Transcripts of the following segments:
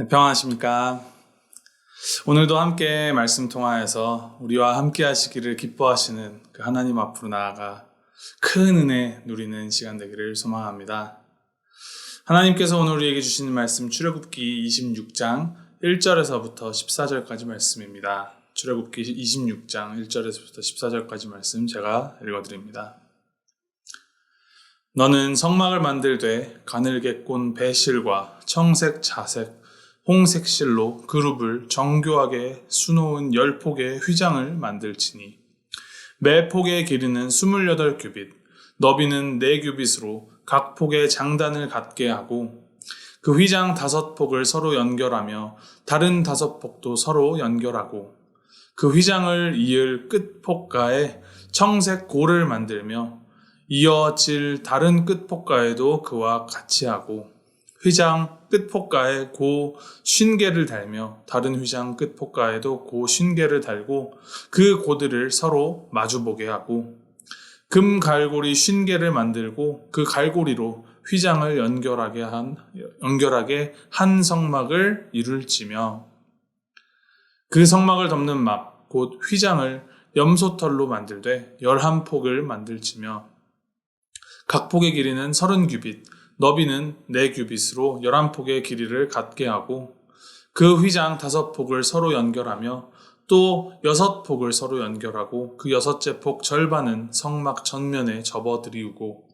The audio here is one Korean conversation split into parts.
네, 평안하십니까? 오늘도 함께 말씀 통하여서 우리와 함께 하시기를 기뻐하시는 그 하나님 앞으로 나아가 큰 은혜 누리는 시간 되기를 소망합니다. 하나님께서 오늘 우리에게 주시는 말씀 출애굽기 26장 1절에서부터 14절까지 말씀입니다. 출애굽기 26장 1절에서부터 14절까지 말씀 제가 읽어드립니다. 너는 성막을 만들되 가늘게 꼰 배실과 청색 자색 홍색 실로 그룹을 정교하게 수놓은 열 폭의 휘장을 만들지니 매 폭의 길이는 28규빗 너비는 4규빗으로 각 폭의 장단을 갖게 하고 그 휘장 다섯 폭을 서로 연결하며 다른 다섯 폭도 서로 연결하고 그 휘장을 이을 끝 폭가에 청색 고를 만들며 이어질 다른 끝 폭가에도 그와 같이 하고 휘장 끝 폭가에 고 쉰개를 달며 다른 휘장 끝 폭가에도 고 쉰개를 달고 그 고들을 서로 마주보게 하고 금 갈고리 쉰개를 만들고 그 갈고리로 휘장을 연결하게 한 연결하게 한 성막을 이룰지며 그 성막을 덮는 막 곧 휘장을 염소털로 만들되 열한 폭을 만들지며 각 폭의 길이는 서른 규빗 너비는 네 규빗으로 열한 폭의 길이를 갖게 하고 그 휘장 다섯 폭을 서로 연결하며 또 여섯 폭을 서로 연결하고 그 여섯째 폭 절반은 성막 전면에 접어들이우고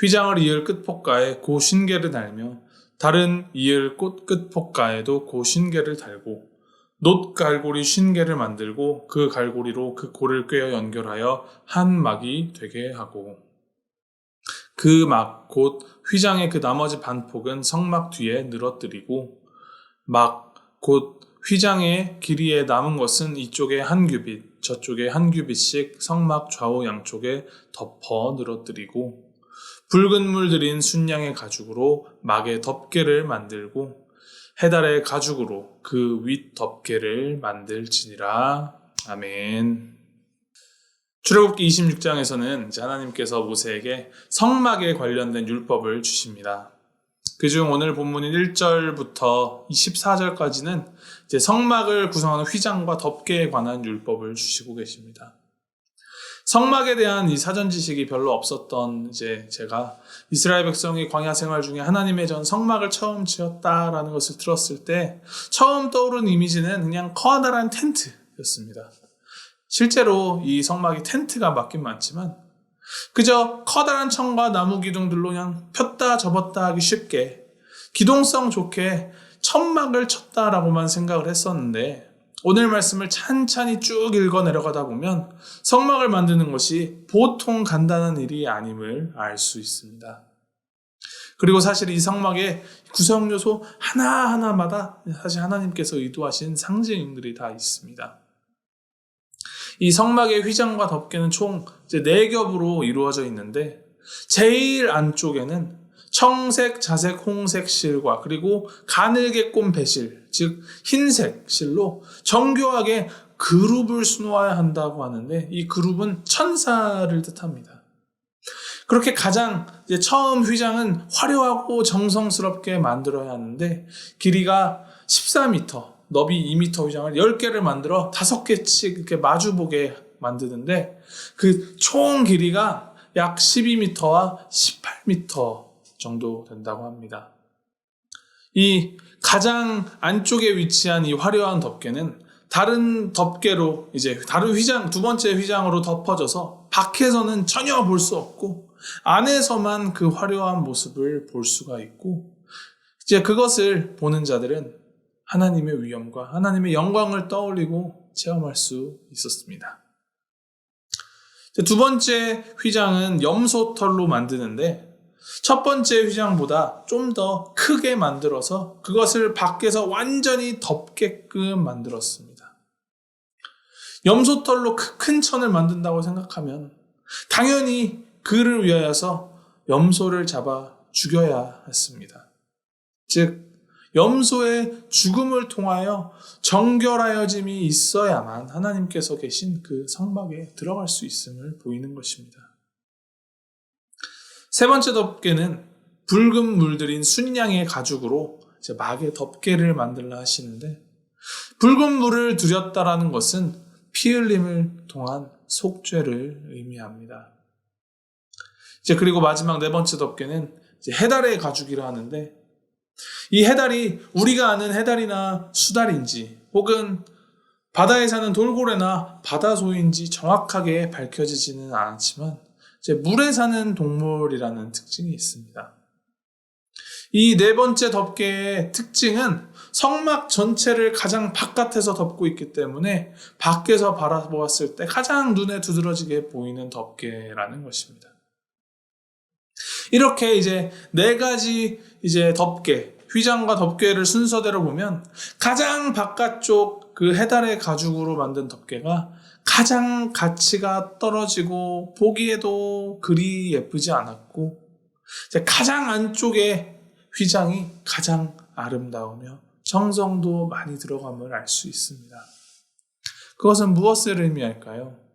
휘장을 이을 끝폭가에 고 쉰개를 달며 다른 이을 꽃 끝폭가에도 고 쉰개를 달고 놋 갈고리 쉰개를 만들고 그 갈고리로 그 고를 꿰어 연결하여 한 막이 되게 하고 그 막 곧 휘장의 그 나머지 반폭은 성막 뒤에 늘어뜨리고 막 곧 휘장의 길이에 남은 것은 이쪽에 한 규빗 저쪽에 한 규빗씩 성막 좌우 양쪽에 덮어 늘어뜨리고 붉은 물 들인 순양의 가죽으로 막의 덮개를 만들고 해달의 가죽으로 그 윗 덮개를 만들지니라. 아멘. 출애굽기 26장에서는 이제 하나님께서 모세에게 성막에 관련된 율법을 주십니다. 그중 오늘 본문인 1절부터 14절까지는 이제 성막을 구성하는 휘장과 덮개에 관한 율법을 주시고 계십니다. 성막에 대한 이 사전 지식이 별로 없었던 이제 제가 이스라엘 백성이 광야 생활 중에 하나님의 전 성막을 처음 지었다라는 것을 들었을 때 처음 떠오른 이미지는 그냥 커다란 텐트였습니다. 실제로 이 성막이 텐트가 맞긴 맞지만 그저 커다란 청과 나무 기둥들로 그냥 폈다 접었다 하기 쉽게 기동성 좋게 천막을 쳤다라고만 생각을 했었는데 오늘 말씀을 찬찬히 쭉 읽어 내려가다 보면 성막을 만드는 것이 보통 간단한 일이 아님을 알 수 있습니다. 그리고 사실 이 성막의 구성 요소 하나하나마다 사실 하나님께서 의도하신 상징들이 다 있습니다. 이 성막의 휘장과 덮개는 총 이제 네 겹으로 이루어져 있는데 제일 안쪽에는 청색, 자색, 홍색 실과 그리고 가늘게 꼰 배실, 즉 흰색 실로 정교하게 그룹을 수놓아야 한다고 하는데 이 그룹은 천사를 뜻합니다. 그렇게 가장 처음 휘장은 화려하고 정성스럽게 만들어야 하는데 길이가 14m, 너비 2m 휘장을 10개를 만들어 5개씩 이렇게 마주보게 만드는데 그 총 길이가 약 12m와 18m 정도 된다고 합니다. 이 가장 안쪽에 위치한 이 화려한 덮개는 다른 덮개로 이제 다른 휘장 두 번째 휘장으로 덮어져서 밖에서는 전혀 볼 수 없고 안에서만 그 화려한 모습을 볼 수가 있고 이제 그것을 보는 자들은 하나님의 위엄과 하나님의 영광을 떠올리고 체험할 수 있었습니다. 두 번째 휘장은 염소털로 만드는데 첫 번째 휘장보다 좀 더 크게 만들어서 그것을 밖에서 완전히 덮게끔 만들었습니다. 염소털로 큰 천을 만든다고 생각하면 당연히 그를 위하여서 염소를 잡아 죽여야 했습니다. 즉, 염소의 죽음을 통하여 정결하여짐이 있어야만 하나님께서 계신 그 성막에 들어갈 수 있음을 보이는 것입니다. 세 번째 덮개는 붉은 물들인 순양의 가죽으로 막의 덮개를 만들라 하시는데 붉은 물을 들였다라는 것은 피 흘림을 통한 속죄를 의미합니다. 이제 그리고 마지막 네 번째 덮개는 해달의 가죽이라 하는데 이 해달이 우리가 아는 해달이나 수달인지 혹은 바다에 사는 돌고래나 바다소인지 정확하게 밝혀지지는 않았지만 이제 물에 사는 동물이라는 특징이 있습니다. 이 네 번째 덮개의 특징은 성막 전체를 가장 바깥에서 덮고 있기 때문에 밖에서 바라보았을 때 가장 눈에 두드러지게 보이는 덮개라는 것입니다. 이렇게 이제 네 가지 이제 덮개, 휘장과 덮개를 순서대로 보면 가장 바깥쪽 그 해달의 가죽으로 만든 덮개가 가장 가치가 떨어지고 보기에도 그리 예쁘지 않았고 가장 안쪽에 휘장이 가장 아름다우며 정성도 많이 들어감을 알 수 있습니다. 그것은 무엇을 의미할까요?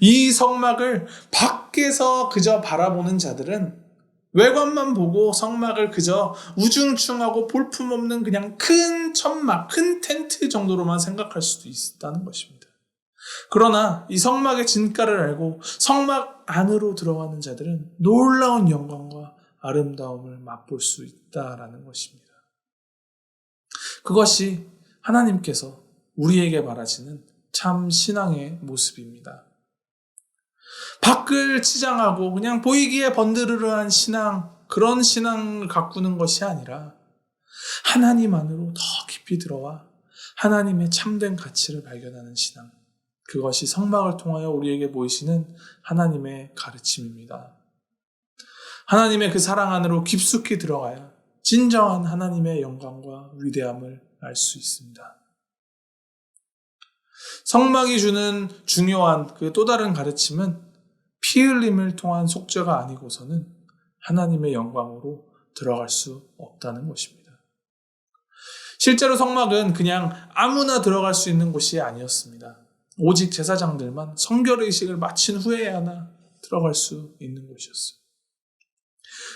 이 성막을 밖에서 그저 바라보는 자들은 외관만 보고 성막을 그저 우중충하고 볼품없는 그냥 큰 천막, 큰 텐트 정도로만 생각할 수도 있다는 것입니다. 그러나 이 성막의 진가를 알고 성막 안으로 들어가는 자들은 놀라운 영광과 아름다움을 맛볼 수 있다라는 것입니다. 그것이 하나님께서 우리에게 바라시는 참 신앙의 모습입니다. 밖을 치장하고 그냥 보이기에 번드르르한 신앙, 그런 신앙을 가꾸는 것이 아니라 하나님 안으로 더 깊이 들어와 하나님의 참된 가치를 발견하는 신앙. 그것이 성막을 통하여 우리에게 보이시는 하나님의 가르침입니다. 하나님의 그 사랑 안으로 깊숙이 들어가야 진정한 하나님의 영광과 위대함을 알 수 있습니다. 성막이 주는 중요한 그 또 다른 가르침은 피 흘림을 통한 속죄가 아니고서는 하나님의 영광으로 들어갈 수 없다는 것입니다. 실제로 성막은 그냥 아무나 들어갈 수 있는 곳이 아니었습니다. 오직 제사장들만 성결의식을 마친 후에야나 들어갈 수 있는 곳이었어요.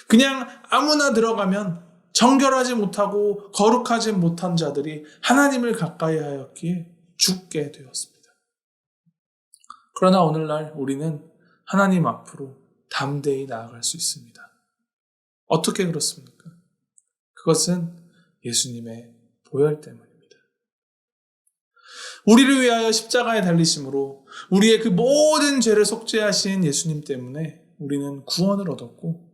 그냥 아무나 들어가면 정결하지 못하고 거룩하지 못한 자들이 하나님을 가까이 하였기에 죽게 되었습니다. 그러나 오늘날 우리는 하나님 앞으로 담대히 나아갈 수 있습니다. 어떻게 그렇습니까? 그것은 예수님의 보혈 때문입니다. 우리를 위하여 십자가에 달리심으로 우리의 그 모든 죄를 속죄하신 예수님 때문에 우리는 구원을 얻었고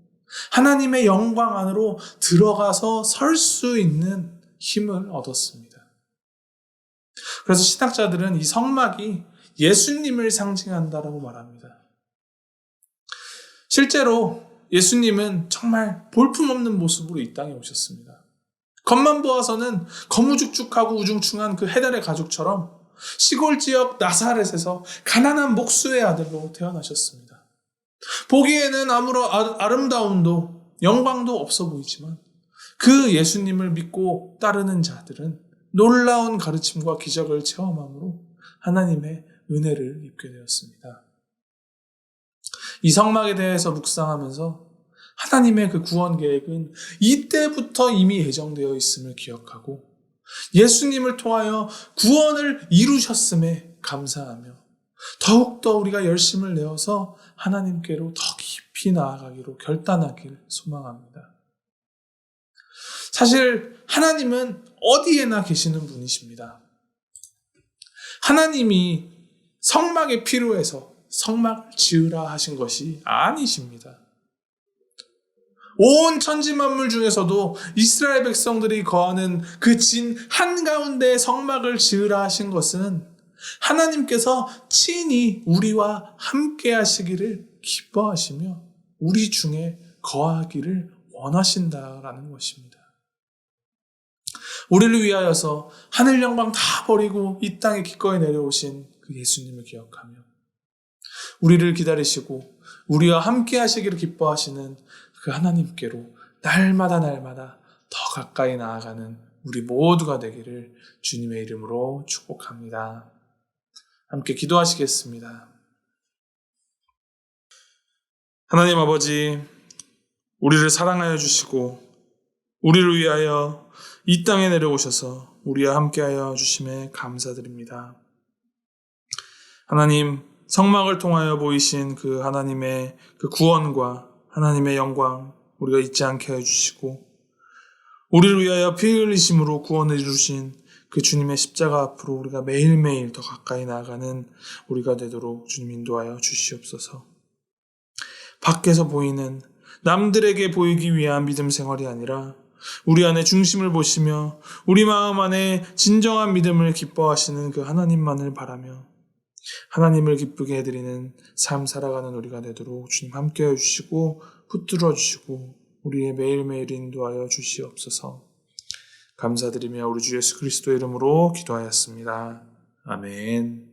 하나님의 영광 안으로 들어가서 설 수 있는 힘을 얻었습니다. 그래서 신학자들은 이 성막이 예수님을 상징한다라고 말합니다. 실제로 예수님은 정말 볼품없는 모습으로 이 땅에 오셨습니다. 겉만 보아서는 거무죽죽하고 우중충한 그 해달의 가족처럼 시골 지역 나사렛에서 가난한 목수의 아들로 태어나셨습니다. 보기에는 아무런 아름다움도 영광도 없어 보이지만 그 예수님을 믿고 따르는 자들은 놀라운 가르침과 기적을 체험함으로 하나님의 은혜를 입게 되었습니다. 이 성막에 대해서 묵상하면서 하나님의 그 구원 계획은 이때부터 이미 예정되어 있음을 기억하고 예수님을 통하여 구원을 이루셨음에 감사하며 더욱더 우리가 열심을 내어서 하나님께로 더 깊이 나아가기로 결단하길 소망합니다. 사실 하나님은 어디에나 계시는 분이십니다. 하나님이 성막에 필요해서 성막을 지으라 하신 것이 아니십니다. 온 천지 만물 중에서도 이스라엘 백성들이 거하는 그 진 한가운데 성막을 지으라 하신 것은 하나님께서 친히 우리와 함께 하시기를 기뻐하시며 우리 중에 거하기를 원하신다라는 것입니다. 우리를 위하여서 하늘 영광 다 버리고 이 땅에 기꺼이 내려오신 그 예수님을 기억하며 우리를 기다리시고 우리와 함께 하시기를 기뻐하시는 그 하나님께로 날마다 날마다 더 가까이 나아가는 우리 모두가 되기를 주님의 이름으로 축복합니다. 함께 기도하시겠습니다. 하나님 아버지, 우리를 사랑하여 주시고 우리를 위하여 이 땅에 내려오셔서 우리와 함께하여 주심에 감사드립니다. 하나님, 성막을 통하여 보이신 그 하나님의 그 구원과 하나님의 영광 우리가 잊지 않게 해주시고 우리를 위하여 피 흘리심으로 구원을 이루신 그 주님의 십자가 앞으로 우리가 매일매일 더 가까이 나아가는 우리가 되도록 주님 인도하여 주시옵소서. 밖에서 보이는 남들에게 보이기 위한 믿음 생활이 아니라 우리 안에 중심을 보시며 우리 마음 안에 진정한 믿음을 기뻐하시는 그 하나님만을 바라며 하나님을 기쁘게 해드리는 삶 살아가는 우리가 되도록 주님 함께 해주시고 붙들어 주시고 우리의 매일매일 인도하여 주시옵소서. 감사드리며 우리 주 예수 그리스도의 이름으로 기도하였습니다. 아멘.